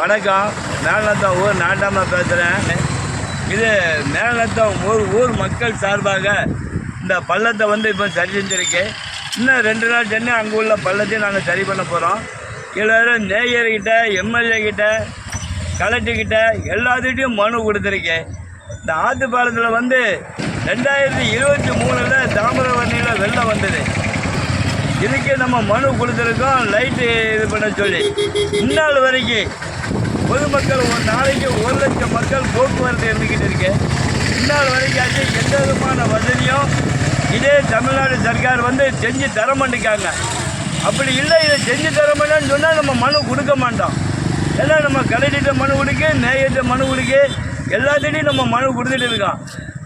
வணக்கம். மேலநத்தம் ஊர் நாட்டாம பேசுகிறேன் இது மேலநத்தம் ஊர் ஊர் மக்கள் சார்பாக இந்த பள்ளத்தை வந்து இப்போ சரி செஞ்சுருக்கு. இன்னும் ரெண்டு நாள் சென்று அங்கே உள்ள பள்ளத்தையும் நாங்கள் சரி பண்ண போகிறோம் எல்லோரும் நேயர்கிட்ட எம்எல்ஏ கிட்ட கலெக்டர்கிட்ட எல்லாத்துக்கிட்டையும் மனு கொடுத்துருக்கேன் இந்த ஆத்து பாலத்தில் வந்து ரெண்டாயிரத்தி இருபத்தி மூணில் தாமிரவர்ணியில் வெள்ளம் வந்தது. இதுக்கு நம்ம மனு கொடுத்துருக்கோம் லைட்டு இது பண்ண சொல்லி. இந்நாள் வரைக்கும் பொதுமக்கள் ஒரு நாளைக்கு ஒரு லட்சம் மக்கள் போக்குவரத்து இருந்துக்கிட்டு இருக்கு. இந்நாள் வரைக்கும் எந்த விதமான வசதியும் இதே தமிழ்நாடு சர்க்கார் வந்து செஞ்சு தர மாட்டேங்காங்க. அப்படி இல்லை இதை செஞ்சு தர மாட்டேன்னு சொன்னால் நம்ம மனு கொடுக்க மாட்டோம். எல்லாம் நம்ம கலெக்டர்கிட்ட மனு கொடுக்க நேயர்கிட்ட மனு கொடுக்க எல்லாத்திட்டையும் நம்ம மனு கொடுத்துட்டு இருக்கோம்.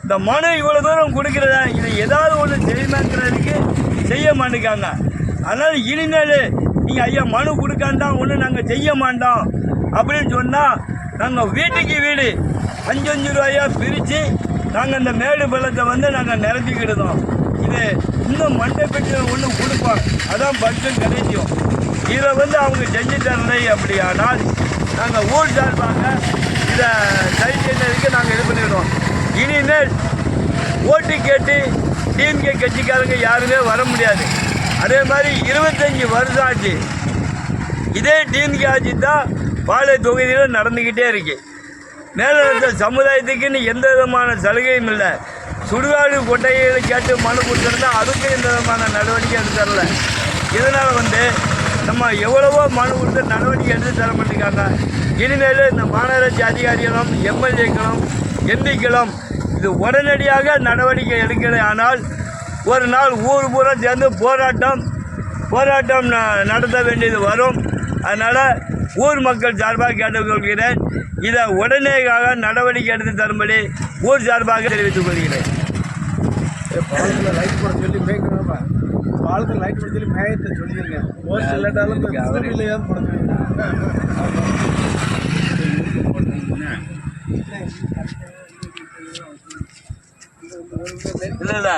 இந்த மனு இவ்வளோ தூரம் கொடுக்குறதா? இது ஏதாவது ஒன்று செய்யமாங்கிறதுக்கு செய்ய மாட்டேங்காங்க அதனால் இனிமேல் நீங்கள் ஐயா மனு கொடுக்காண்டாம் ஒன்று நாங்கள் செய்ய மாட்டோம். அப்படின்னு சொன்னால் நாங்கள் வீட்டுக்கு வீடு. அஞ்சு அஞ்சு ரூபாயா பிரித்து நாங்கள் இந்த மேடு பள்ளத்தை வந்து நாங்கள் நிரப்பிக்கிடுதோம். இது இன்னும் மண்டை பெட்டியில் ஒன்று கொடுப்போம். அதான் பட்ஜெட் கிடைக்கும் இதை வந்து அவங்க செஞ்சு தரலை அப்படியானால் நாங்கள் ஊர் சார்பாக இதை சரி செய்யறதுக்கு நாங்கள் இது பண்ணிடுவோம் இனிமேல் ஓட்டு கேட்டு டிஎம்கே கட்சிக்காரங்க யாருமே வர முடியாது. அதே மாதிரி இருபத்தஞ்சி வருஷம் ஆச்சு. இதே டிஎம்கே ஆட்சி தான் பாளைய தொகுதியில் நடந்துக்கிட்டே இருக்கு. மேலே சமுதாயத்துக்குன்னு எந்த விதமான சலுகையும் இல்லை. சுடுகாடு கொட்டைகளை கேட்டு மனு கொடுத்துருந்தா அதுக்கும் எந்த விதமான நடவடிக்கை எடுத்து தரல. இதனால் வந்து நம்ம எவ்வளவோ மனு கொடுத்து நடவடிக்கை எடுத்து தர மாட்டேங்காங்க இனிமேல் இந்த மாநகராட்சி அதிகாரிகளும் எம்எல்ஏக்களும் எம்பிக்களும் இது உடனடியாக நடவடிக்கை எடுக்கலை. ஆனால் ஒரு நாள் ஊர் பூரா சேர்ந்து போராட்டம் போராட்டம் ந- நடத்த வேண்டியது வரும். அதனால் ஊர் மக்கள் சார்பாக கேட்டுக்கொள்கிறேன். இதை உடனேயாக நடவடிக்கை எடுத்து தரும்படி ஊர் சார்பாக தெரிவித்துக் கொள்கிறேன். லைட் போட சொல்லி மேய்க்கணும்ப்பா பாலத்தில் லைட் போட சொல்லி மேயத்தை சொல்லியிருக்கேன். போஸ்ட் இல்லாட்டாலும் இந்த பில்லையாவது போட சொல்லியிருக்கேன் இல்லை இல்லை